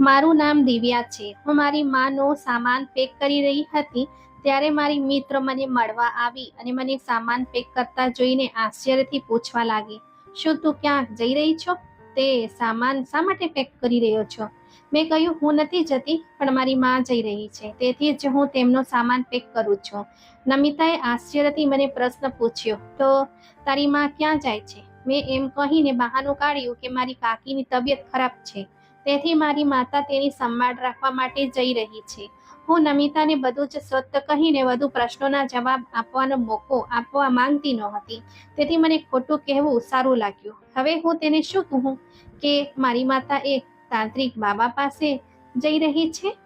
મારું નામ દિવ્યા છે. હું મારી માનો સામાન પેક કરી રહી હતી, ત્યારે મારી મિત્ર મને મળવા આવી અને મને સામાન પેક કરતા જોઈને આશ્ચર્યથી પૂછવા લાગી, શું તું ક્યાંક જઈ રહી છો? તે સામાન શા માટે પેક કરી રહ્યો છો? મેં કહ્યું, હું નથી જતી, પણ મારી માં જઈ રહી છે. તેથી જ હું તેમનો સામાન પેક કરું છું. નમિતાએ આશ્ચર્યથી મને પ્રશ્ન પૂછ્યો, તો તારી માં ક્યાં જાય છે? મેં એમ કહીને બહાનું કાઢ્યું કે મારી કાકીની તબિયત ખરાબ છે. તેથી મારી માતા તેની સંભાળ રાખવા માટે જઈ રહી છે. હું નમિતાને બધું જ સત્ય કહીને વધુ પ્રશ્નોના જવાબ આપવાનો મોકો આપવા માંગતી નહોતી. તેથી મને ખોટું કહેવું સારું લાગ્યું. હવે હું તેને શું કહું કે મારી માતા એક તાંત્રિક બાબા પાસે જઈ રહી છે?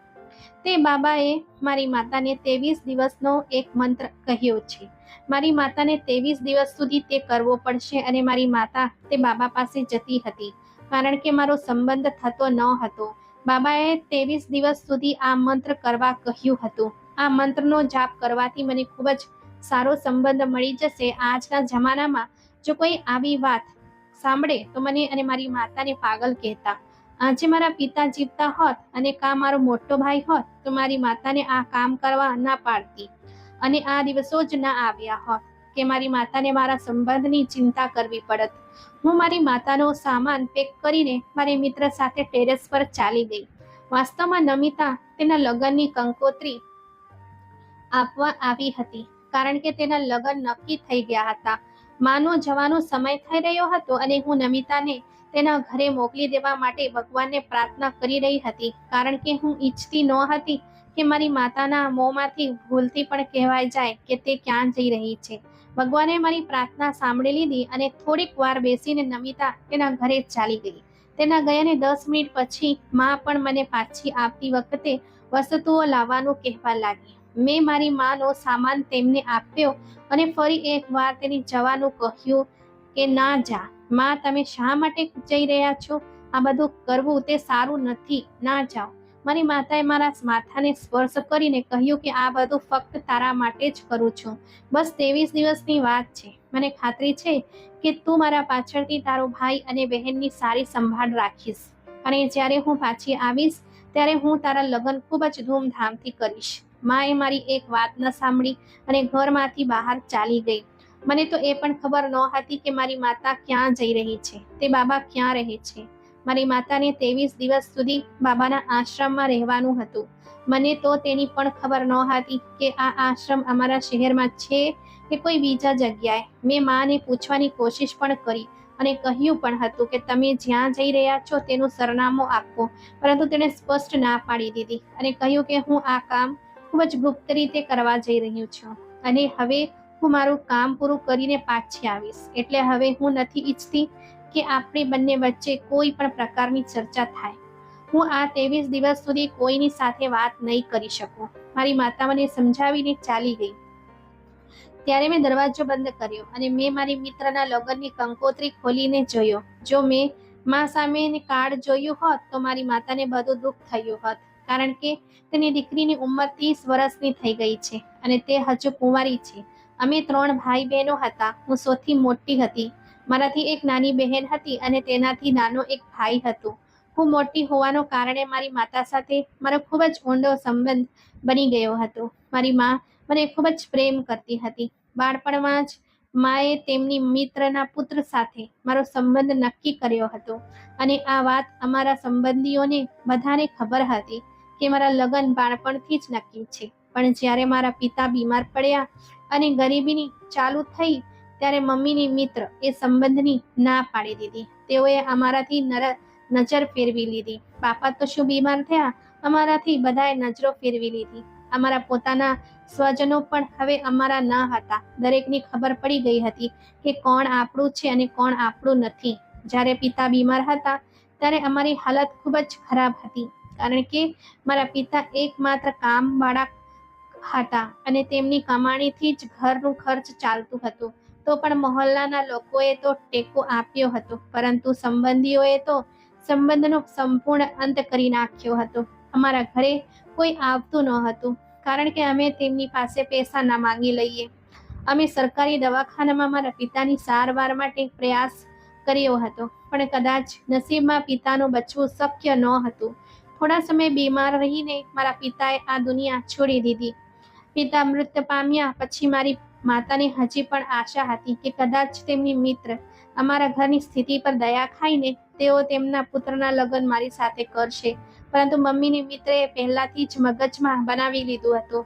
તે બાબાએ મારી માતાને ત્રેવીસ દિવસનો એક મંત્ર કહ્યો છે. મારી માતાને ત્રેવીસ દિવસ સુધી તે કરવો પડશે અને મારી માતા તે બાબા પાસે જતી હતી. કારણ કે મારો સંબંધ થતો ન હતો. બાબાએ ત્રેવીસ દિવસ સુધી આ મંત્ર કરવા કહ્યું હતું. આ મંત્રનો જાપ કરવાથી મને ખૂબ જ સારો સંબંધ મળી જશે. આજના જમાનામાં જો કોઈ આવી વાત સાંભળે તો મને અને મારી માતાને પાગલ કહેતા. આજે મારા પિતા જીવતા હોત અને કા મારો મોટો ભાઈ હોત તો મારી માતાને આ કામ કરવા ના પાડતી અને આ દિવસો જ ના આવ્યા હોત. કે મારી માતાને મારા સંબંધની ચિંતા કરવી પડત. હું મારી માતાનો સામાન પેક કરીને મારી મિત્ર સાથે ટેરેસ પર ચાલી ગઈ. વાસ્તવમાં નમિતા તેના લગ્નની કંકોત્રી આપવા આવી હતી, કારણ કે તેના લગ્ન નક્કી થઈ ગયા હતા. માનો જવાનો સમય થઈ રહ્યો હતો અને હું નમિતાને તેના ઘરે મોકલી દેવા માટે ભગવાનને પ્રાર્થના કરી રહી હતી, કારણ કે હું ઈચ્છતી ન હતી કે મારી માતાના મોંમાંથી ભૂલથી પણ કહેવાય જાય કે તે ક્યાં જઈ રહી છે. ભગવાને મારી પ્રાર્થના સાંભળી લીધી અને થોડીક વાર બેસીને નમિતા તેના ઘરે ચાલી ગઈ. તેના ગયાને દસ મિનિટ પછી માં પણ મને પાછી આવતી વખતે વસ્તુઓ લાવવાનું કહેવા લાગી. મેં મારી માનો સામાન તેમને આપ્યો અને ફરી એકવાર તેને જવાનું કહ્યું કે, ના જા, માં, તમે શા માટે જઈ રહ્યા છો? આ બધું કરવું તે સારું નથી. ના જાઓ. મારી માતાએ મારા માથાને સ્પર્શ કરીને કહ્યું કે આ બધું ફક્ત તારા માટે જ કરું છું. બસ ત્રેવીસ દિવસની વાત છે. મને ખાતરી છે કે તું મારા પાછળથી તારો ભાઈ અને બહેનની સારી સંભાળ રાખીશ. અને જ્યારે હું પાછી આવીશ, ત્યારે હું તારા લગ્ન ખૂબ જ ધૂમધામથી કરીશ. માએ મારી એક વાત ન સાંભળી અને ઘરમાંથી બહાર ચાલી ગઈ. મને તો એ પણ ખબર ન હતી કે મારી માતા ક્યાં જઈ રહી છે. તે બાબા ક્યાં રહે છે? મારી માતાને ત્રેવીસ દિવસ સુધી બાબાના આશ્રમમાં રહેવાનું હતું. મને તો તેની પણ ખબર ન હતી કે આ આશ્રમ અમારા શહેરમાં છે કે કોઈ બીજા જગ્યાએ. મેં માને પૂછવાની કોશિશ પણ કરી અને કહ્યું પણ હતું કે તમે જ્યાં જઈ રહ્યા છો તેનું સરનામું આપો, પરંતુ તેણે સ્પષ્ટ ના પાડી દીધી અને કહ્યું કે હું આ કામ ખૂબ જ ગુપ્ત રીતે કરવા જઈ રહ્યું છું અને હવે હું મારું કામ પૂરું કરીને પાછી આવીશ. એટલે હવે હું નથી ઈચ્છતી કે આપણે બંને વચ્ચે કોઈ પણ પ્રકારની ચર્ચા થાય. હું આ ત્રેવીસ દિવસ સુધી કોઈની સાથે વાત નહીં કરી શકું. મારી માતા મને સમજાવીને ચાલી ગઈ. ત્યારે મેં દરવાજો બંધ કર્યો અને મેં મારી મિત્રના લગ્નની કંકોત્રી ખોલીને જોયો. જો મેં મા સામે કાર્ડ જોયું હોત, તો મારી માતાને બધું દુઃખ થયું હોત, કારણ કે તેની દીકરીની ઉંમર ત્રીસ વર્ષની થઈ ગઈ છે અને તે હજુ કુંવારી છે. અમે ત્રણ ભાઈ બહેનો હતા. હું સૌથી મોટી હતી. મારાથી એક નાની બહેન હતી અને તેનાથી નાનો એક ભાઈ હતો. હું મોટી હોવાનો કારણે મારી માતા સાથે મારો ખૂબ જ ઊંડો સંબંધ બની ગયો હતો. મારી મા મને ખૂબ જ પ્રેમ કરતી હતી. બાળપણમાં જ માએ તેમની મિત્રના પુત્ર સાથે મારો સંબંધ નક્કી કર્યો હતો અને આ વાત અમારા સંબંધીઓને બધાને ખબર હતી કે મારા લગ્ન બાળપણથી જ નક્કી છે. પણ જ્યારે મારા પિતા બીમાર પડ્યા અને ગરીબીની ચાલુ થઈ ત્યારે મમ્મીની મિત્ર એ સંબંધની ના પાડી દીધી. તેઓએ અમારાથી નજર ફેરવી લીધી. પાપા તો શું બીમાર થયા? અમારાથી બધાએ નજરો ફેરવી લીધી. અમારા પોતાના સ્વજનો પણ હવે અમારા ન હતા. દરેકની ખબર પડી ગઈ હતી કે કોણ આપણું છે અને કોણ આપણું નથી. જ્યારે પિતા બીમાર હતા, ત્યારે અમારી હાલત ખૂબ જ ખરાબ હતી. કારણ કે મારા પિતા એકમાત્ર કામવાળા હતા અને તેમની કમાણીથી જ ઘરનું ખર્ચ ચાલતું હતું. તો પણ મહોલ્લાના લોકોએ તો ટેકો આપ્યો હતો, પરંતુ સંબંધીઓએ તો સંબંધનો સંપૂર્ણ અંત કરી નાખ્યો હતો. અમારા ઘરે કોઈ આવતું ન હતું, કારણ કે અમે તેમની પાસે પૈસા ના માંગી લઈએ. અમે સરકારી દવાખાનામાં મારા પિતાની સારવાર માટે પ્રયાસ કર્યો હતો, પણ કદાચ નસીબમાં પિતાનું બચવું શક્ય ન હતું. થોડા સમય બીમાર રહીને મારા પિતાએ આ દુનિયા છોડી દીધી. પિતા મૃત્યુ પામ્યા પછી મારી માતાને હજી પણ આશા હતી કે કદાચ તેમની મિત્ર અમારા ઘરની સ્થિતિ પર દયા ખાઈને તેઓ તેમના પુત્રના લગ્ન મારી સાથે કરશે. પરંતુ મમ્મીની મિત્રએ પહેલાથી જ મગજમાં બનાવી લીધું હતું.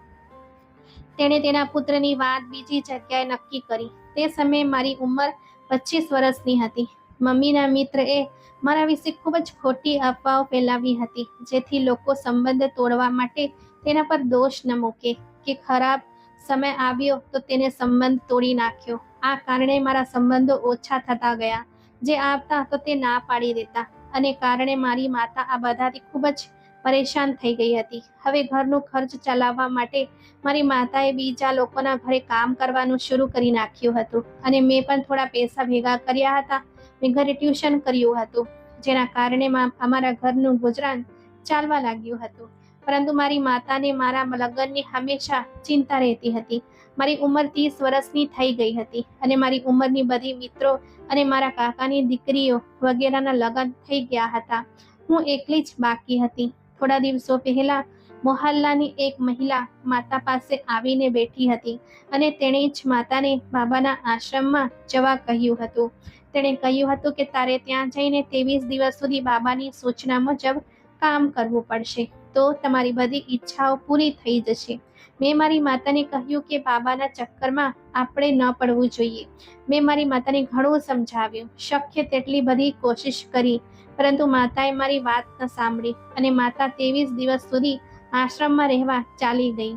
તેણે તેના પુત્રની વાત બીજી જગ્યાએ નક્કી કરી. તે સમયે મારી ઉંમર પચીસ વર્ષની હતી. મમ્મીના મિત્રએ મારા વિશે ખૂબ જ ખોટી અફવાઓ ફેલાવી હતી, જેથી લોકો સંબંધ તોડવા માટે તેના પર દોષ ન મૂકે કે ખરાબ સમય આવ્યો તો તેને સંબંધ તોડી નાખ્યો. આ કારણે મારા સંબંધો ઓછા થતા ગયા. જે આવતા તો તે ના પાડી દેતા. અને કારણે મારી માતા આ બધાથી ખૂબ જ પરેશાન થઈ ગઈ હતી. હવે ઘરનું ખર્ચ ચલાવવા માટે મારી માતાએ બીજા લોકોના ઘરે કામ કરવાનું શરૂ કરી નાખ્યું હતું. અને મેં પણ થોડા પૈસા ભેગા કર્યા હતા. મેં ઘરે ટ્યુશન કર્યું હતું, જેના કારણે અમારા ઘરનું ગુજરાન ચાલવા લાગ્યું હતું. પરંતુ મારી માતાને મારા લગ્નની હંમેશા ચિંતા રહેતી હતી. મારી ઉંમર ત્રીસ વર્ષની થઈ ગઈ હતી અને મારી ઉંમરની બધી મિત્રો અને મારા કાકાની દીકરીઓ વગેરેના લગ્ન થઈ ગયા હતા. હું એકલી જ બાકી હતી. થોડા દિવસો પહેલા મોહલ્લાની એક મહિલા માતા પાસે આવીને બેઠી હતી અને તેણે જ માતાને બાબાના આશ્રમમાં જવા કહ્યું હતું. તેણે કહ્યું હતું કે તારે ત્યાં જઈને ત્રેવીસ દિવસ સુધી બાબાની સૂચના મુજબ કામ કરવું પડશે, તો તમારી બધી ઈચ્છાઓ પૂરી થઈ જશે. મેં મારી માતાને કહ્યું કે બાબાના ચક્કરમાં આપણે ન પડવું જોઈએ. મેં મારી માતાને ઘણું સમજાવ્યું. શક્ય તેટલી બધી કોશિશ કરી, પરંતુ માતાએ મારી વાત ન સાંભળી અને માતા ત્રેવીસ દિવસ સુધી આશ્રમમાં રહેવા ચાલી ગઈ.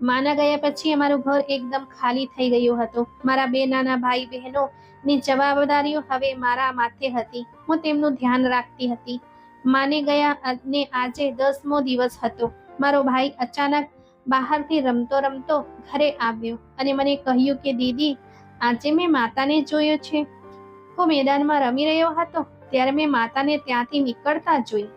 માના ગયા પછી અમારું ઘર એકદમ ખાલી થઈ ગયું હતું. મારા બે નાના ભાઈ બહેનોની જવાબદારીઓ હવે મારા માથે હતી. હું તેમનું ધ્યાન રાખતી હતી. માને ગયા અને આજે દસમો દિવસ હતો. મારો ભાઈ અચાનક બહારથી રમતો રમતો ઘરે આવ્યો અને મને કહ્યું કે, દીદી, આજે મેં માતાને જોયો છે. હું મેદાનમાં રમી રહ્યો હતો, ત્યારે મેં માતાને ત્યાંથી નીકળતા જોઈ.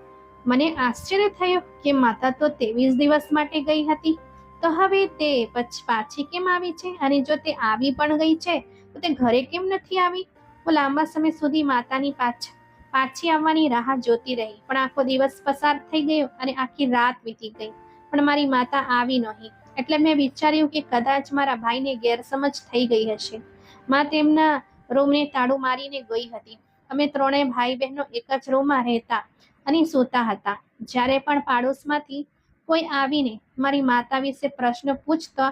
મને આશ્ચર્ય થયું કે માતા તો ત્રેવીસ દિવસ માટે ગઈ હતી. તો હવે તે પછી, પાછી કેમ આવી છે? અને જો તે આવી પણ ગઈ છે, તો તે ઘરે કેમ નથી આવી? હું લાંબા સમય સુધી માતાની પાછ પાછી આવવાની રાહ જોતી રહી. પણ આખો દિવસ પસાર થઈ ગયો અને આખી રાત વીતી ગઈ. પણ મારી માતા આવી નહીં એટલે મેં વિચાર્યું કે કદાચ મારા ભાઈને ગેરસમજ થઈ ગઈ હશે. માં તેમના રૂમને તાળું મારીને ગઈ હતી. અમે ત્રણેય ભાઈ બહેનો એક જ રૂમમાં રહેતા અને સૂતા હતા. જ્યારે પણ પાડોશમાંથી કોઈ આવીને મારી માતા વિશે પ્રશ્ન પૂછતો,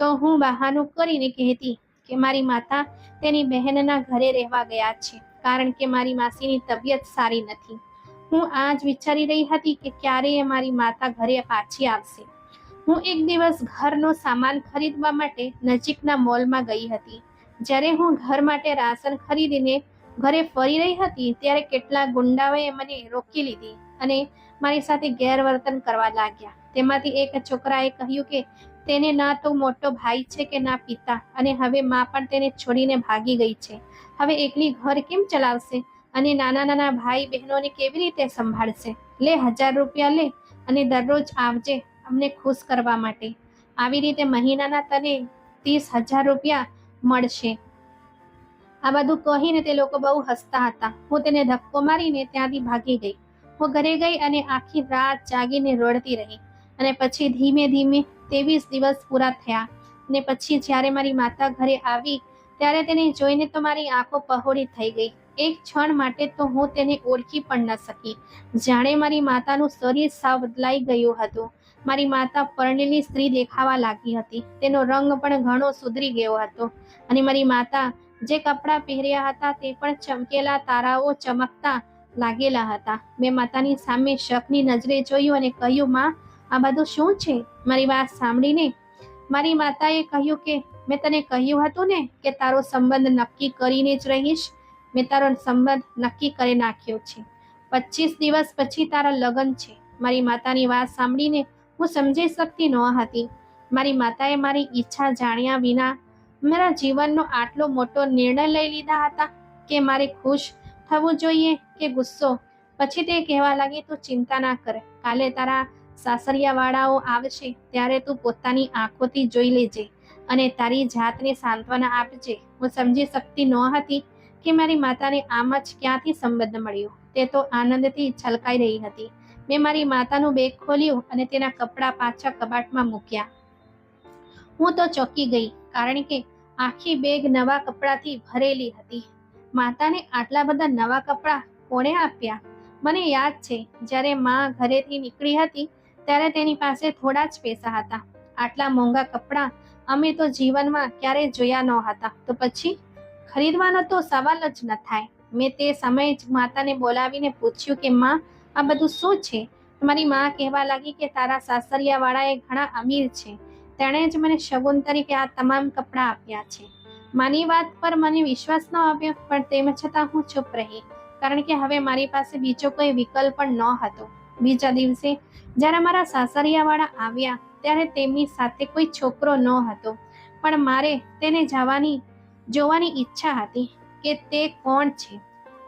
તો હું બહાનું કરીને કહેતી કે મારી માતા તેની બહેનના ઘરે રહેવા ગયા છે. કારણ કે મારી માસીની તબિયત સારી નથી. હું આ જ વિચારી રહી હતી કે ક્યારે મારી માતા ઘરે પાછી આવશે. હું એક દિવસ ઘરનો સામાન ખરીદવા માટે નજીકના મોલમાં ગઈ હતી. જ્યારે હું ઘર માટે રાશન ખરીદીને ઘરે ફરી રહી હતી, ત્યારે કેટલા ગુંડાઓએ મને રોકી લીધી અને મારી સાથે ગેરવર્તન કરવા લાગ્યા. તેમાંથી એક છોકરાએ કહ્યું કે તેને ના, તો મોટો ભાઈ છે કે ના પિતા? અને હવે માં પણ તેને છોડીને ભાગી ગઈ છે. હવે એકલી ઘર કેમ ચલાવશે? અને નાના નાના ભાઈ બહેનોને કેવી રીતે સંભાળશે? લે હજાર રૂપિયા લે અને દરરોજ આવજે અમને ખુશ કરવા માટે. આવી રીતે મહિનાના તને ત્રીસ હજાર રૂપિયા મળશે. આ બધું કહીને તે લોકો બહુ હસતા હતા. હું તેને ધક્કો મારીને ત્યાંથી ભાગી ગઈ. હું ઘરે ગઈ અને આખી રાત જાગીને રડતી રહી. અને પછી ધીમે ધીમે ત્રેવીસ દિવસ પૂરા થયા. અને પછી જ્યારે મારી માતા ઘરે આવી ત્યારે તેને જોઈને તો મારી આંખો પહોળી થઈ ગઈ. એક ક્ષણ માટે તો હું તેને ઓળખી પણ ન શકી. જાણે મારી માતાનું શરીર સાવ બદલાઈ ગયું હતું. મારી માતા પરણેલી સ્ત્રી દેખાવા લાગી હતી. તેનો રંગ પણ ઘણો સુધરી ગયો હતો. અને મારી માતા જે કપડાં પહેર્યા હતા તે પણ ચમકેલા તારાઓ ચમકતા લાગેલા હતા. મેં માતાની સામે શકની નજરે જોયું અને કહ્યું, માં, આ બધું શું છે? મારી વાત સાંભળીને મારી માતાએ કહ્યું કે મેં તને કહ્યું હતું ને કે તારો સંબંધ નક્કી કરીને જ રહીશ. મેં તારો સંબંધ નક્કી કરી નાખ્યો છે. પચીસ દિવસ પછી તારા લગ્ન છે. મારી માતાની વાત સાંભળીને હું સમજી શકતી ન હતી. મારી માતાએ મારી ઈચ્છા જાણ્યા વિના મારા જીવનનો આટલો મોટો નિર્ણય લઈ લીધા હતા કે મારે ખુશ થવું જોઈએ કે ગુસ્સો. પછી તે કહેવા લાગી, તું ચિંતા ના કરે. કાલે તારા સાસરિયાવાળાઓ આવશે ત્યારે તું પોતાની આંખોથી જોઈ લેજે. અને તારી જાતને સાંત્વના આપજે. હું સમજી શકતી ન હતી કે મારી માતાને આમ જ ક્યાંથી સંબંધ મળ્યો. તે તો આનંદથી છલકાઈ રહી હતી. મેં મારી માતાનું બેગ ખોલ્યું અને તેના કપડાં પાછા કબાટમાં મૂક્યા. હું તો ચોંકી ગઈ, કારણ કે આખી બેગ નવા કપડાથી ભરેલી હતી. માતાને આટલા બધા નવા કપડાં કોણે આપ્યા? મને યાદ છે, જ્યારે માં ઘરેથી નીકળી હતી, ત્યારે તેની પાસે થોડા જ પૈસા હતા. આટલા મોંઘા કપડાં અમે તો જીવનમાં ક્યારેય જોયા ન હતા. તો પછી? ખરીદવાનો તો સવાલ જ ન થાય. મેં તે સમયે જ માતાને બોલાવીને પૂછ્યું કે, માં, આ બધું શું છે? મારી માં કહેવા લાગી કે, તારા સાસરિયાવાળા એ ઘણા અમીર છે. તેણે જ મને શગુન તરીકે આ તમામ કપડાં આપ્યા છે. માની વાત પર મને વિશ્વાસ ન આવ્યો, પણ તેમ છતાં હું ચૂપ રહી. કારણ કે હવે મારી પાસે બીજો કોઈ વિકલ્પ પણ ન હતો બીજા દિવસે, જ્યારે મારા સાસરિયાવાળા આવ્યા ત્યારે તેમની સાથે કોઈ છોકરો ન હતો. પણ મારે તેને જવાની, જોવાની ઈચ્છા હતી કે તે કોણ છે?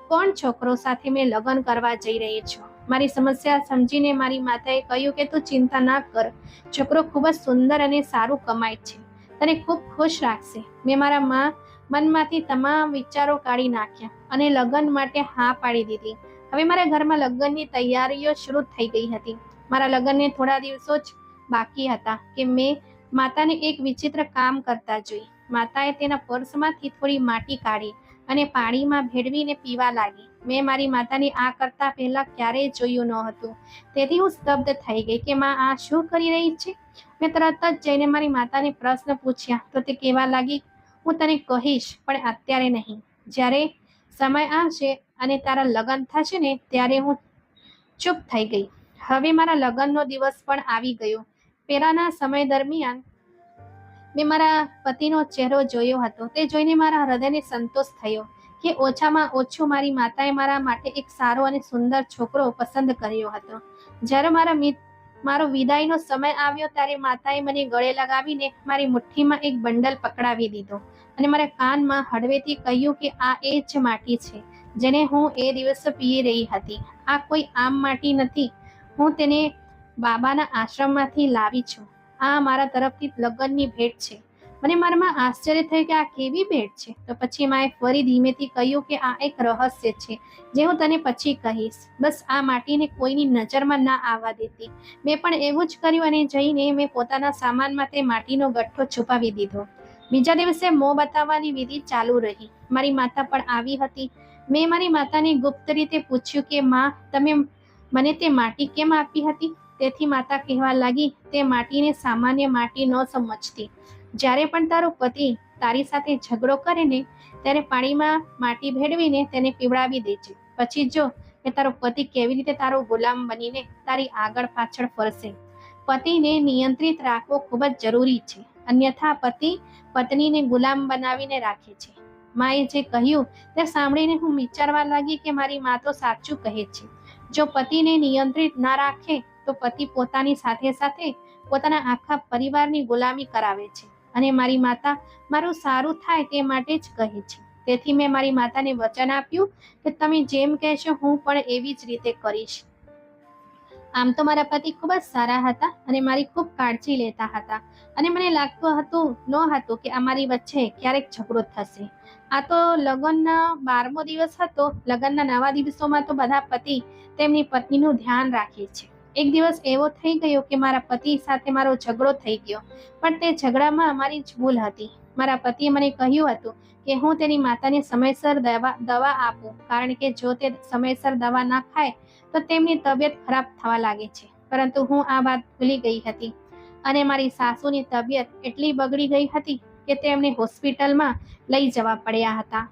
કોણ છોકરો સાથે મેં લગ્ન કરવા જઈ રહી છું? મારી સમસ્યા સમજીને મારી માતાએ કહ્યું કે તું ચિંતા ના કર. છોકરો ખૂબ જ સુંદર અને સારું કમાય છે. તને ખૂબ ખુશ રાખશે. મેં મારા મા, મનમાંથી તમામ વિચારો કાઢી નાખ્યા અને લગ્ન માટે હા પાડી દીધી. હવે મારા ઘરમાં લગ્નની તૈયારીઓ શરૂ થઈ ગઈ હતી. મારા લગ્નને થોડા દિવસો જ બાકી હતા કે મેં માતાને એક વિચિત્ર કામ કરતા જોઈ. માતાએ તેના પર્સમાંથી થોડી માટી કાઢી અને પાણીમાં ભેળવીને પીવા લાગી. મેં મારી માતાની આ કરતા પહેલા ક્યારેય જોયું ન હતું. તેથી હું સ્તબ્ધ થઈ ગઈ કે માં, આ શું કરી રહી છે? મેં તરત જ જઈને મારી માતાને પ્રશ્ન પૂછ્યા. તો તે કહેવા લાગી, હું તને કહીશ, પણ અત્યારે નહીં. જ્યારે સમય આવશે અને તારા લગ્ન થશે ને, ત્યારે હું ચૂપ થઈ ગઈ. હવે મારા લગ્નનો દિવસ પણ આવી ગયો. પહેલાના સમય દરમિયાન મેં મારા પતિનો ચહેરો જોયો હતો. તે જોઈને મારા હૃદયને સંતોષ થયો કે ઓછામાં ઓછું મારી માતાએ મારા માટે એક સારો અને સુંદર છોકરો પસંદ કર્યો હતો. જ્યારે મારા મારો વિદાયનો સમય આવ્યો ત્યારે માતાએ મને ગળે લગાવીને મારી મુઠ્ઠીમાં એક બંડલ પકડાવી દીધો અને મારા કાનમાં હળવેથી કહ્યું કે આ એ જ માટી છે, જેને હું એ દિવસ પી રહી હતી. આ કોઈ આમ માટી નથી. હું તેને બાબાના આશ્રમમાંથી લાવી છું. આ મારા તરફથી લગ્નની ભેટ છે. મને મારામાં આશ્ચર્ય થયું કે આ કેવી ભેટ છે? તો પછી માએ ફરી ધીમેથી કહ્યું કે આ એક રહસ્ય છે, જે હું તને પછી કહીશ. બસ આ માટીને કોઈની નજરમાં ના આવવા દેતી. મેં પણ એવું જ કર્યું અને જઈને મેં પોતાના સામાનમાં તે માટીનો ગઠ્ઠો છુપાવી દીધો. બીજા દિવસે મોં બતાવવાની વિધિ ચાલુ રહી. મારી માતા પણ આવી હતી. મેં મારી માતાને ગુપ્ત રીતે પૂછ્યું કે, માં, તમે મને તે માટી કેમ આપી હતી? તેથી માતા કહેવા લાગી, તે માટીને સામાન્ય માટી ન સમજતી. જ્યારે પણ તારો પતિ તારી સાથે ઝઘડો કરે ને, ત્યારે પાણીમાં માટી ભેળવીને તેને પીવડાવી દે છે પછી જો કે તારો પતિ કેવી રીતે તારો ગુલામ બનીને તારી આગળ પાછળ ફરશે. પતિને નિયંત્રિત રાખવો ખૂબ જ જરૂરી છે. અન્યથા પતિ પત્નીને ગુલામ બનાવીને રાખે છે. માએ જે કહ્યું તે સાંભળીને હું વિચારવા લાગી કે મારી મા તો સાચું કહે છે. જો પતિને નિયંત્રિત ના રાખે તો પતિ પોતાની સાથે સાથે પોતાના આખા પરિવારની ગુલામી કરાવે છે અને મારી માતા મારું સારું થાય તે માટે જ કહે છે. તેથી મેં મારી માતાને વચન આપ્યું કે તમે જેમ કહેશો હું પણ એવી જ રીતે કરીશ. આમ તો મારા પતિ ખૂબ જ સારા હતા અને મારી ખૂબ કાળજી લેતા હતા અને મને લાગતું હતું ન હતું કે અમારી વચ્ચે ક્યારેક ઝઘડો થશે. આ તો લગ્નના બારમો દિવસ હતો. લગ્નના નવા દિવસોમાં તો બધા પતિ તેમની પત્નીનું ધ્યાન રાખે છે. એક દિવસ એવો થઈ ગયો કે મારા પતિ સાથે મારો ઝઘડો થઈ ગયો. પણ તે ઝઘડામાં અમારી જ ભૂલ હતી. મારા પતિએ મને કહ્યું હતું કે હું તેની માતાને સમયસર દવા દવા આપું. કારણ કે જો તે સમયસર દવા ના ખાય, તો તેમની તબિયત ખરાબ થવા લાગે છે. પરંતુ હું આ વાત ભૂલી ગઈ હતી. અને મારી સાસુની તબિયત એટલી બગડી ગઈ હતી કે તેમને હોસ્પિટલમાં લઈ જવા પડ્યા હતા.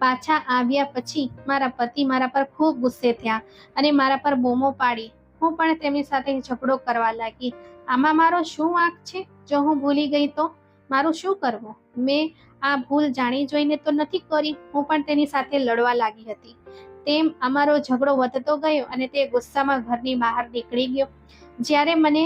પાછા આવ્યા પછી મારા પતિ મારા પર ખૂબ ગુસ્સે થયા અને મારા પર બોમો પાડી. હું પણ તેમની સાથે ઝઘડો કરવા લાગી. આમાં મારો શું વાંક છે? જો હું ભૂલી ગઈ તો? મારું શું કરવું? મેં આ ભૂલ જાણી જોઈને તો નથી કરી. હું પણ તેની સાથે લડવા લાગી હતી. તેમ અમારો ઝઘડો વધતો ગયો અને તે ગુસ્સામાં ઘરની બહાર નીકળી ગયો. જ્યારે મને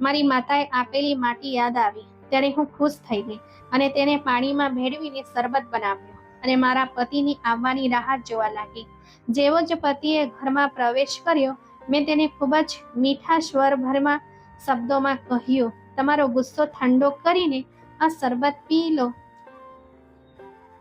મારી માતાએ આપેલી માટી યાદ આવી, ત્યારે હું ખુશ થઈ ગઈ અને તેને પાણીમાં ભેળવીને શરબત બનાવ્યો. અને મારા પતિની આવવાની રાહ જોવા લાગી. જેવો જ પતિએ ઘરમાં પ્રવેશ કર્યો, મેં તેને ખૂબ જ મીઠા સ્વરભરમાં શબ્દોમાં કહ્યું, તમારો ગુસ્સો ઠંડો કરીને આ શરબત પી લો.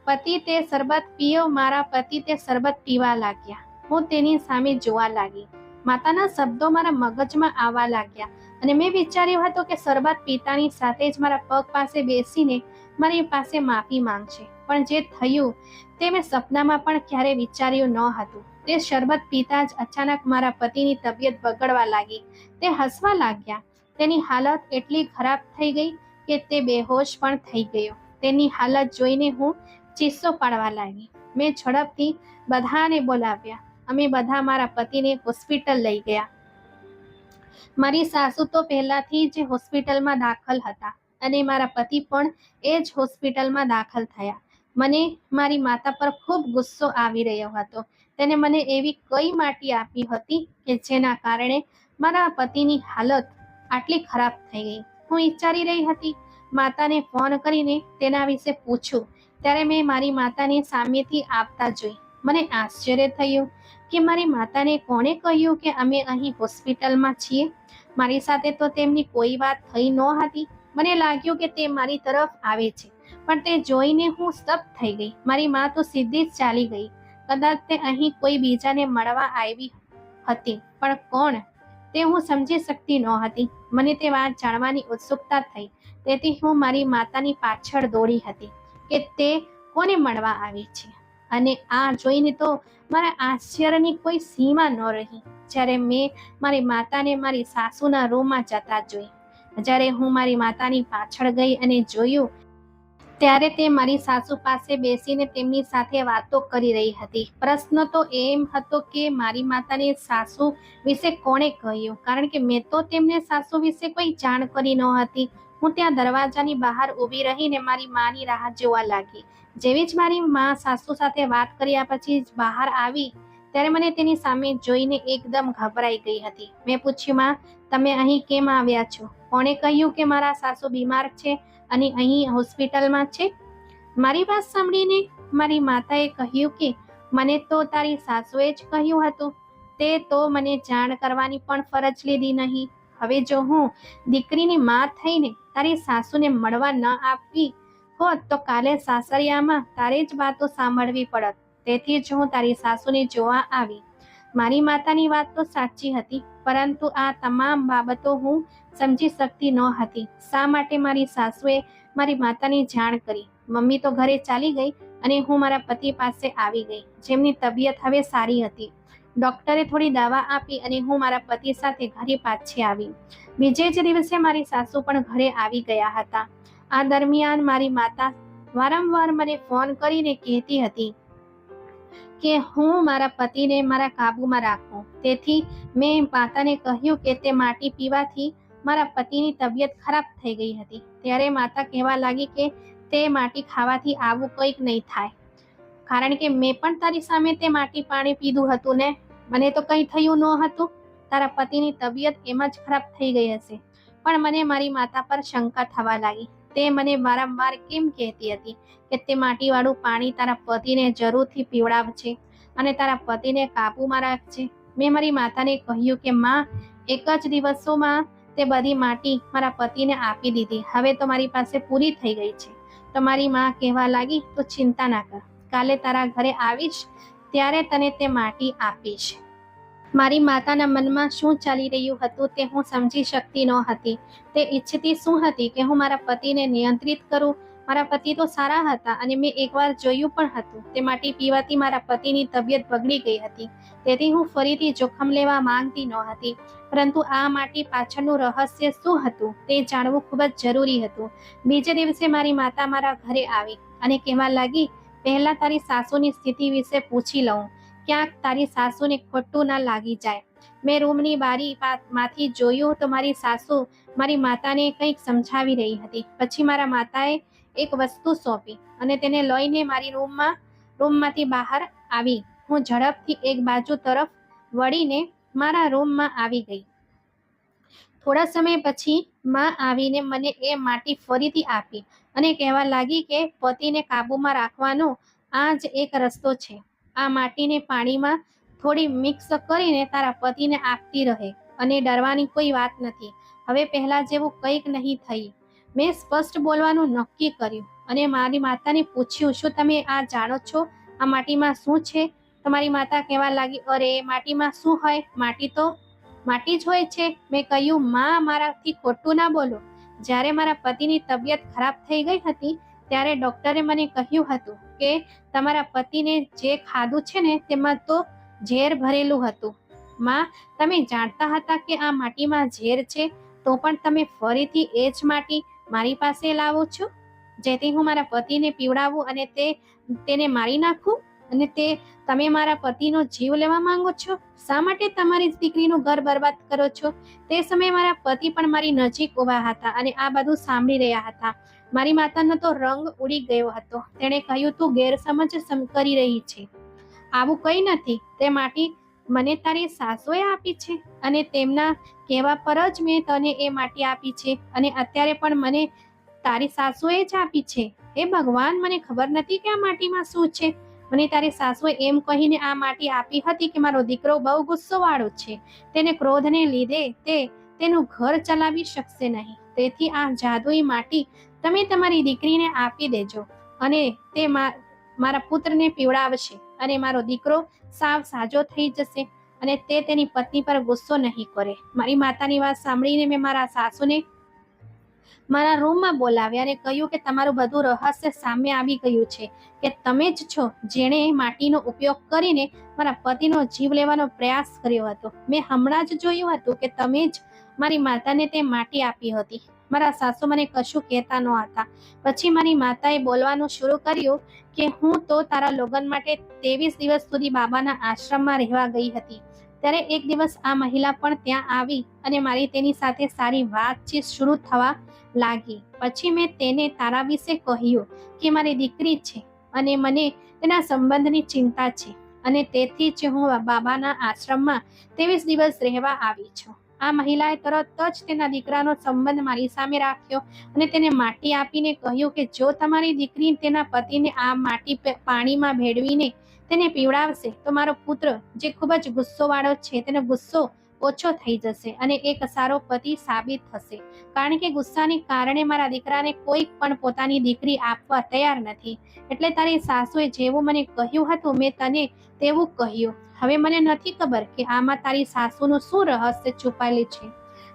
પતિ તે શરબત પીયો, મારા પતિ તે શરબત પીવા લાગ્યા. હું તેની સામે જોવા લાગી. માતાના શબ્દો મારા મગજમાં આવવા લાગ્યા અને મેં વિચાર્યું હતું કે શરબત પીતાની સાથે જ મારા પગ પાસે બેસીને મારી પાસે માફી માંગશે. પણ જે થયું તે મેં સપનામાં પણ ક્યારેય વિચાર્યું ન હતું. તે શરબત પીતા જ અચાનક મારા પતિની તબિયત બગડવા લાગી. તે હસવા લાગ્યા. તેની હાલત એટલી ખરાબ થઈ ગઈ કે તે બેહોશ પણ થઈ ગયો. તેની હાલત જોઈને હું ચીસો પાડવા લાગી. મેં ઝડપથી બધાને બોલાવ્યા. અમે બધા મારા પતિને હોસ્પિટલ લઈ ગયા. મારી સાસુ તો પહેલાથી જ હોસ્પિટલમાં દાખલ હતા અને મારા પતિ પણ એ જ હોસ્પિટલમાં દાખલ થયા. મને મારી માતા પર ખૂબ ગુસ્સો આવી રહ્યો હતો. તેને મને એવી કઈ માટી આપી હતી કે જેના કારણે મારા પતિની હાલત આટલી ખરાબ થઈ ગઈ. હું વિચારી રહી હતી, માતાને ફોન કરીને તેના વિશે પૂછું. ત્યારે મેં મારી માતાને સામેથી આપતા જોઈ. મને આશ્ચર્ય થયું કે મારી માતાને કોણે કહ્યું કે અમે અહીં હોસ્પિટલમાં છીએ? મારી સાથે તો તેમની કોઈ વાત થઈ ન હતી. મને લાગ્યું કે તે મારી તરફ આવે છે. પણ તે જોઈને હું સ્તબ્ધ થઈ ગઈ. મારી માં તો સીધી જ ચાલી ગઈ. કદાચ તે અહીં કોઈ બીજાને મળવા આવી હતી, પણ કોણ? તે હું સમજી શકતી ન હતી મને તે વાત જાણવાની ઉત્સુકતા થઈ. તેથી હું મારી માતાની પાછળ દોડી હતી કે તે કોને મળવા આવી છે? અને આ જોઈને તો મારા આશ્ચર્યની કોઈ સીમા ન રહી. જ્યારે મેં મારી માતાને મારી સાસુના રૂમમાં જતા જોઈ. જ્યારે હું મારી માતાની પાછળ ગઈ અને જોયું ત્યારે તે મારી સાસુ પાસે બેસીને તેમની સાથે વાતો કરી રહી હતી. પ્રશ્ન તો એમ હતો કે મારી માતાને સાસુ વિશે કોણે કહ્યું? કારણ કે મેં તો તેમને સાસુ વિશે કોઈ જાણ કરી હતી. હું ત્યાં દરવાજાની બહાર ઊભી રહીને મારી માની રાહ જોવા લાગી. જેવી જ મારી મા સાસુ સાથે વાત કર્યા પછી બહાર આવી, ત્યારે મને તેની સામે જોઈને એકદમ ગભરાઈ ગઈ હતી. મેં પૂછ્યું, માં, તમે અહીં કેમ આવ્યા છો? કોણે કહ્યું કે મારા સાસુ બીમાર છે? અને અહીં હોસ્પિટલમાં છે. મારી વાત સાંભળીને મારી માતાએ કહ્યું કે, મને તો તારી સાસુએ જ કહ્યું હતું. તે તો મને જાણ કરવાની પણ ફરજ લીધી નહીં. હવે જો હું દીકરીની માં થઈને તારી સાસુને મળવા ન આપવી હોત, તો કાલે સાસરિયામાં તારે જ વાતો સાંભળવી પડત. તેથી જ હું તારી સાસુને જોવા આવી. મારી માતાની વાત તો સાચી હતી, પરંતુ આ તમામ બાબતો હું સમજી શકતી ન હતી. શા માટે મારી સાસુએ મારી માતાની જાણ કરી? મમ્મી તો ઘરે ચાલી ગઈ અને હું મારા પતિ પાસે આવી ગઈ. જેમની તબિયત હવે સારી હતી. ડોક્ટરે થોડી દવા આપી અને હું મારા પતિ સાથે ઘરે પાછી આવી. બીજે જ દિવસે મારી સાસુ પણ ઘરે આવી ગયા હતા. આ દરમિયાન મારી માતા વારંવાર મને ફોન કરીને કહેતી હતી કે હું મારા પતિને મારા કાબૂમાં રાખું. તેથી મેં માતાને કહ્યું કે તે માટી પીવાથી મારા પતિની તબિયત ખરાબ થઈ ગઈ હતી. ત્યારે માતા કહેવા લાગી કે તે માટી ખાવાથી આવું કંઈક નહીં થાય. કારણ કે મેં પણ તારી સામે તે માટી પાણી પીધું હતું ને? મને તો કંઈ થયું ન હતું. તારા પતિની તબિયત એમ જ ખરાબ થઈ ગઈ હશે. પણ મને મારી માતા પર શંકા થવા લાગી. તે મને વારંવાર કેમ કહેતી હતી કે તે માટીવાળું પાણી તારા પતિને જરૂરથી પીવડાવજે અને તારા પતિને કાબૂમાં રાખજે. મેં મારી માતાને કહ્યું કે, માં, એક જ દિવસોમાં તે બધી માટી મારા પતિને આપી દીધી. હવે તો મારી પાસે પૂરી થઈ ગઈ છે. તો મારી માં કહેવા લાગી, તો ચિંતા ના કર. કાલે તારા ઘરે આવીશ, ત્યારે તને તે માટી આપીશ. મારી માતાના મનમાં શું ચાલી રહ્યું હતું તે હું સમજી શકતી ન હતી. તે ઈચ્છતી શું હતી કે હું મારા પતિને નિયંત્રિત કરું? મારા પતિ તો સારા હતા અને મેં એકવાર જોયું પણ હતું. તે માટે પીવાથી મારા પતિની તબિયત બગડી ગઈ હતી. તેથી હું ફરીથી જોખમ લેવા માંગતી ન હતી પરંતુ આ માટે પાછળનું રહસ્ય શું હતું તે જાણવું ખૂબ જ જરૂરી હતું. બીજે દિવસે મારી માતા મારા ઘરે આવી અને કહેવા લાગી, પહેલા તારી સાસુની સ્થિતિ વિશે પૂછી લઉં. ક્યાંક તારી સાસુને ખોટું ના લાગી જાય. મેં રૂમની બારી માંથી જોયું તો મારી સાસુ મારી માતાને કંઈક સમજાવી રહી હતી. પછી મારા માતાએ એક વસ્તુ સોંપી અને તેને લઈને મારી રૂમમાં, રૂમમાંથી બહાર આવી. હું ઝડપથી એક બાજુ તરફ વળીને મારા રૂમમાં આવી ગઈ. થોડા સમય પછી માં આવીને મને એ માટી ફરીથી આપી અને કહેવા લાગી કે પતિને કાબૂમાં રાખવાનો આ જ એક રસ્તો છે. આ માટીને પાણીમાં થોડી મિક્સ કરીને તારા પતિને આપતી રહે અને ડરવાની કોઈ વાત નથી. હવે પહેલા જેવું કંઈક નહીં થઈ. મેં સ્પષ્ટ બોલવાનું નક્કી કર્યું અને મારી માતાને પૂછ્યું, શું તમે આ જાણો છો? આ માટીમાં શું છે? તમારી માતા કહેવા લાગી, અરે, માટીમાં શું હોય? માટી તો, માટી જ હોય છે. મેં કહ્યું, માં, મારાથી ખોટું ના બોલો. જ્યારે મારા પતિની તબિયત ખરાબ થઈ ગઈ હતી, ત્યારે ડોક્ટરે મને કહ્યું હતું કે, તમારા પતિને જે ખાધું છે ને, તેમાં તો ઝેર ભરેલું હતું. માં, તમે જાણતા હતા કે આ માટીમાં ઝેર છે? તો પણ તમે ફરીથી એ જ માટી મારી પાસે લાવો છો? જેથી હું મારા પતિને પીવડાવું અને તે, તેને મારી નાખું અને તે, તમે મારા પતિનો જીવ લેવા માંગો છો? શા માટે તમારી દીકરીનું ઘર બરબાદ કરો છો? તે સમયે મારા પતિ પણ મારી નજીક ઊભા હતા અને આ બધું સાંભળી રહ્યા હતા. મારી માતાનો તો રંગ ઉડી ગયો હતો. તેણે કહ્યું, તું ગેરસમજ કરી રહી છે. આવું કંઈ નથી. તે માટી મને તારી સાસુએ આપી છે અને તેમના કહેવા પર જ મેં તને એ માટી આપી છે અને અત્યારે પણ મને તારી સાસુએ જ આપી છે. એ ભગવાન, મને ખબર નથી કે આ માટીમાં શું છે? મને તારી સાસુએ એમ કહીને આ માટી આપી હતી કે મારો દીકરો બહુ ગુસ્સોવાળો છે. તેને ક્રોધને લીધે તે તેનું ઘર ચલાવી શકશે નહીં. તેથી આ જાદુઈ માટી તમે તમારી દીકરીને આપી દેજો અને તે મારા પુત્રને પીવડાવશે અને મારો દીકરો સાવ સાજો થઈ જશે. અને તે તેની પત્ની પર ગુસ્સો નહીં કરે. મારી માતાની વાત સાંભળીને મેં મારા સાસુને મારા રૂમમાં બોલાવ્યા અને કહ્યું કે તમારું બધું રહસ્ય સામે આવી ગયું છે, કે તમે જ છો જેણે માટીનો ઉપયોગ કરીને મારા પતિનો જીવ લેવાનો પ્રયાસ કર્યો હતો. મેં હમણાં જ જોયું હતું કે તમે જ મારી માતાને તે માટી આપી હતી. મારા સાસુ મને કશું કહેતા ન હતા પછી મારી માતાએ બોલવાનું શરૂ કર્યું કે હું તો તારા લગ્ન માટે ત્રેવીસ દિવસ સુધી બાબાના આશ્રમમાં રહેવા ગઈ હતી. ત્યારે એક દિવસ આ મહિલા પણ ત્યાં આવી અને મારી તેની સાથે સારી વાતચીત શરૂ થવા લાગી. પછી મેં તેને તારા વિશે કહ્યું કે મારી દીકરી છે અને મને તેના સંબંધની ચિંતા છે અને તેથી જ હું બાબાના આશ્રમમાં ત્રેવીસ દિવસ રહેવા આવી છું. આ મહિલાએ તરત જ તેના દીકરાનો સંબંધ મારી સામે રાખ્યો અને તેને માટી આપીને કહ્યું કે જો તમારી દીકરી તેના પતિને આ માટી પાણીમાં ભેળવીને તેને પીવડાવશે. તો મારો પુત્ર, જે ખૂબ જ ગુસ્સોવાળો છે, તેનો ગુસ્સો ઓછો થઈ જશે અને એક સારો પતિ સાબિત થશે. કારણ કે ગુસ્સાને કારણે મારા દીકરાને કોઈ પણ પોતાની દીકરી આપવા તૈયાર નથી. એટલે તારી સાસુએ જેવું મને કહ્યું હતું, મેં તને તેવું કહ્યું. હવે મને નથી ખબર કે આમાં તારી સાસુનું શું રહસ્ય છુપાયેલું છે.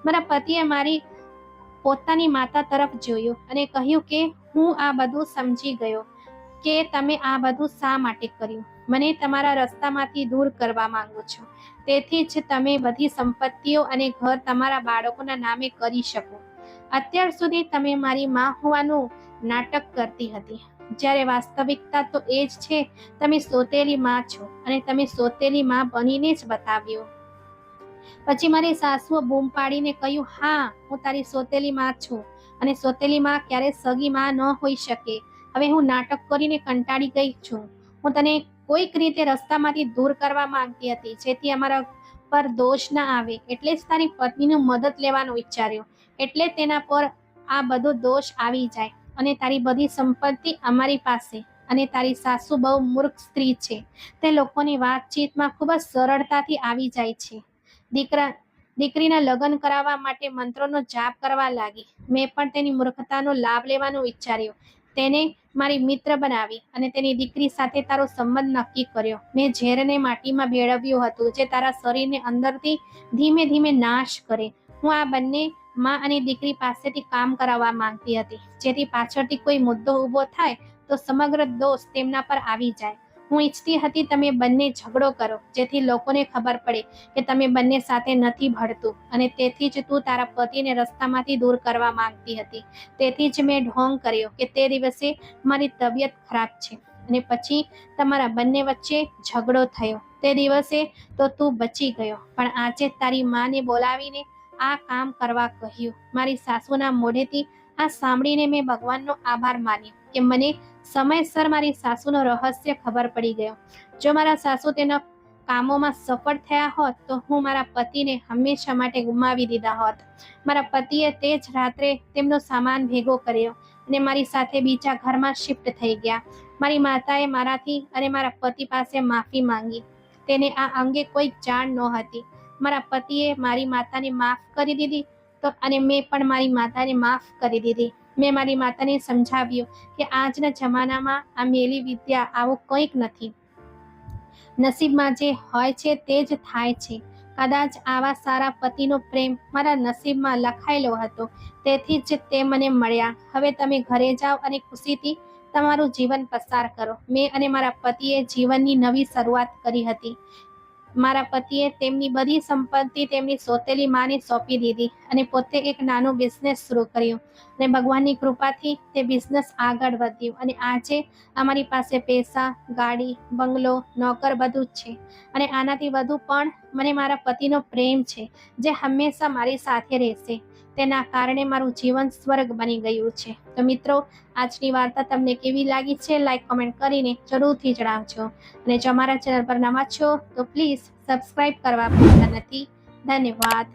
મારા પતિએ મારી પોતાની માતા તરફ જોયું અને કહ્યું કે, હું આ બધું સમજી ગયો કે તમે આ બધું શા માટે કર્યું? મને તમારા રસ્તામાંથી દૂર કરવા માંગુ છો. તેથી જ તમે બધી સંપત્તિઓ અને ઘર તમારા બાળકોના નામે કરી શકો. અત્યાર સુધી તમે મારી માં હોવાનું નાટક કરતી હતી. જ્યારે વાસ્તવિકતા તો એ જ છે, તમે સોતેલી માં છો અને તમે સોતેલી માં બનીને જ બતાવ્યો. પછી મારી સાસુએ બૂમ પાડીને કહ્યું, હા, હું તારી સોતેલી માં છું અને સોતેલી માં ક્યારે સગી માં ન હોઈ શકે. હવે હું નાટક કરીને કંટાળી ગઈ છું. હું તને કોઈક રીતે રસ્તામાંથી દૂર કરવા માંગતી હતી, જેથી અમારા પર દોષ ના આવે. એટલે જ તારી પત્નીનું મદદ લેવાનું વિચાર્યું. એટલે તેના પર આ બધો દોષ આવી જાય અને તારી બધી સંપત્તિ અમારી પાસે અને તારી સાસુ બહુ મૂર્ખ સ્ત્રી છે. તે લોકોની વાતચીતમાં ખૂબ જ સરળતાથી આવી જાય છે. દીકરા, દીકરીના લગ્ન કરાવવા માટે મંત્રોનો જાપ કરવા લાગી. મેં પણ તેની મૂર્ખતાનો લાભ લેવાનું વિચાર્યું. તેને મારી મિત્ર બનાવી અને તેની દીકરી સાથે તારો સંબંધ નક્કી કર્યો. મેં ઝેરને માટીમાં ભેળવ્યું હતું, જે તારા શરીરને અંદરથી ધીમે ધીમે નાશ કરે. હું આ બંને માં અને દીકરી પાસેથી કામ કરાવવા માંગતી હતી. જેથી પાછળથી કોઈ મુદ્દો ઊભો થાય તો સમગ્ર દોષ તેમના પર આવી જાય. હું ઈચ્છતી હતી, તમે બંને ઝઘડો કરો. જેથી લોકોને ખબર પડે કે તમે બંને સાથે નથી ભળતું અને તેથી જ તું તારા પતિને રસ્તામાંથી દૂર કરવા માંગતી હતી. તેથી જ મેં ઢોંગ કર્યો કે તે દિવસે મારી તબિયત ખરાબ છે અને પછી તમારા બંને વચ્ચે ઝઘડો થયો. તે દિવસે તો તું બચી ગયો, પણ આજે તારી માને બોલાવીને આ કામ કરવા કહ્યું. મારી સાસુના મોઢેથી આ સાંભળીને મેં ભગવાનનો આભાર માન્યો. કે મને સમયસર મારી સાસુનો રહસ્ય ખબર પડી ગયો. જો મારા સાસુ તેના કામોમાં સફળ થયા હોત, તો હું મારા પતિને હંમેશા માટે ગુમાવી દીધા હોત. મારા પતિએ તે જ રાત્રે તેમનો સામાન ભેગો કર્યો અને મારી સાથે બીજા ઘરમાં શિફ્ટ થઈ ગયા. મારી માતાએ મારાથી અને મારા પતિ પાસે માફી માંગી. તેને આ અંગે કોઈ જાણ નહોતી. મારા પતિએ મારી માતાને માફ કરી દીધી તો અને મેં પણ મારી માતાને માફ કરી દીધી. મેં મારી માતાને સમજાવ્યું કે આજના જમાનામાં આ મેલી વિદ્યા આવું કંઈક નથી. નસીબમાં જે હોય છે તે જ થાય છે. કદાચ આવા સારા પતિનો પ્રેમ મારા નસીબમાં લખાયેલો હતો. તેથી જ તે મને મળ્યા. હવે તમે ઘરે જાઓ અને ખુશીથી તમારું જીવન પસાર કરો. મેં અને મારા પતિએ જીવનની નવી શરૂઆત કરી હતી. મારા પતિએ તેમની બધી સંપત્તિ તેમની સોતેલી માને સોંપી દીધી અને પોતે એક નાનો બિઝનેસ શરૂ કર્યો. અને ભગવાનની કૃપાથી તે બિઝનેસ આગળ વધ્યું. અને આજે અમારી પાસે પૈસા, ગાડી, બંગલો, નોકર બધું જ છે. અને આનાથી વધુ પણ મને મારા પતિનો પ્રેમ છે, જે હંમેશા મારી સાથે રહેશે. તેના કારણે મારું જીવન સ્વર્ગ બની ગયું છે. તો મિત્રો, આજની વાર્તા તમને કેવી લાગી છે? લાઈક કમેન્ટ કરીને જરૂરથી જણાવજો. અને જો અમારા ચેનલ પર નવા છો, તો પ્લીઝ સબસ્ક્રાઇબ કરવા ભૂલતા નથી. ધન્યવાદ.